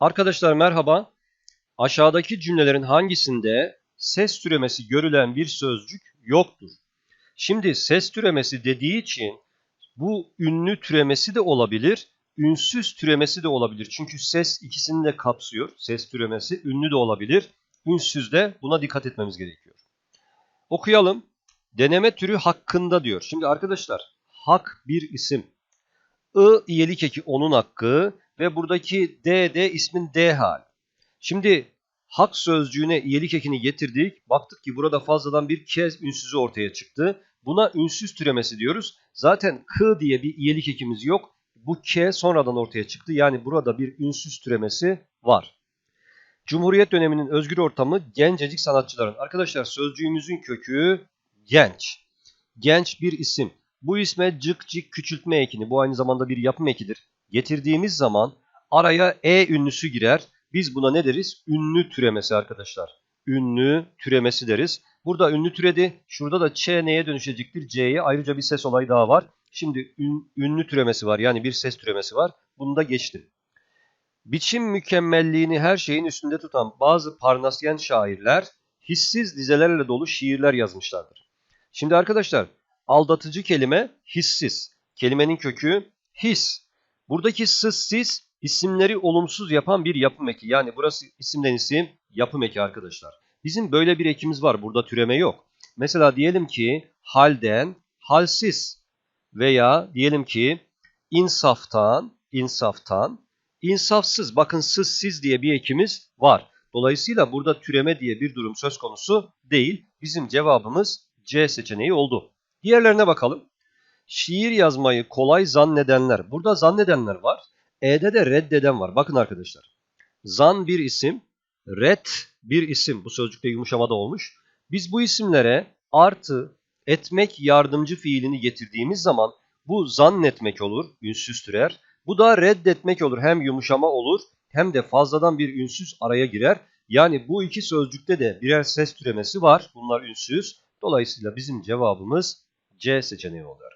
Arkadaşlar merhaba. Aşağıdaki cümlelerin hangisinde ses türemesi görülen bir sözcük yoktur? Şimdi ses türemesi dediği için bu ünlü türemesi de olabilir, ünsüz türemesi de olabilir. Çünkü ses ikisini de kapsıyor. Ses türemesi ünlü de olabilir, ünsüz de buna dikkat etmemiz gerekiyor. Okuyalım. Deneme türü hakkında diyor. Şimdi arkadaşlar hak bir isim. I iyelik eki onun hakkı ve buradaki D de ismin D hal. Şimdi hak sözcüğüne iyelik ekini getirdik. Baktık ki burada fazladan bir kez ünsüzü ortaya çıktı. Buna ünsüz türemesi diyoruz. Zaten k diye bir iyelik ekimiz yok. Bu k sonradan ortaya çıktı. Yani burada bir ünsüz türemesi var. Cumhuriyet döneminin özgür ortamı gencecik sanatçıların. Arkadaşlar sözcüğümüzün kökü genç. Genç bir isim. Bu isme cık cık küçültme ekini, bu aynı zamanda bir yapım ekidir. Getirdiğimiz zaman araya e ünlüsü girer. Biz buna ne deriz? Ünlü türemesi arkadaşlar. Ünlü türemesi deriz. Burada ünlü türedi. Şurada da ç neye dönüşecektir? C'ye ayrıca bir ses olayı daha var. Şimdi ün, ünlü türemesi var. Yani bir ses türemesi var. Bunu da geçtim. Biçim mükemmelliğini her şeyin üstünde tutan bazı Parnasyen şairler hissiz dizelerle dolu şiirler yazmışlardır. Şimdi arkadaşlar aldatıcı kelime hissiz. Kelimenin kökü his. Buradaki sız siz isimleri olumsuz yapan bir yapım eki. Yani burası isimden isim yapım eki arkadaşlar. Bizim böyle bir ekimiz var. Burada türeme yok. Mesela diyelim ki halden halsiz veya diyelim ki insaftan insaftan insafsız. Bakın sız siz diye bir ekimiz var. Dolayısıyla burada türeme diye bir durum söz konusu değil. Bizim cevabımız C seçeneği oldu. Diğerlerine bakalım. Şiir yazmayı kolay zannedenler. Burada zannedenler var. E'de de reddeden var. Bakın arkadaşlar. Zan bir isim, red bir isim. Bu sözcükte yumuşamada olmuş. Biz bu isimlere artı etmek yardımcı fiilini getirdiğimiz zaman bu zannetmek olur, ünsüz türer. Bu da reddetmek olur. Hem yumuşama olur hem de fazladan bir ünsüz araya girer. Yani bu iki sözcükte de birer ses türemesi var. Bunlar ünsüz. Dolayısıyla bizim cevabımız C seçeneği oluyor.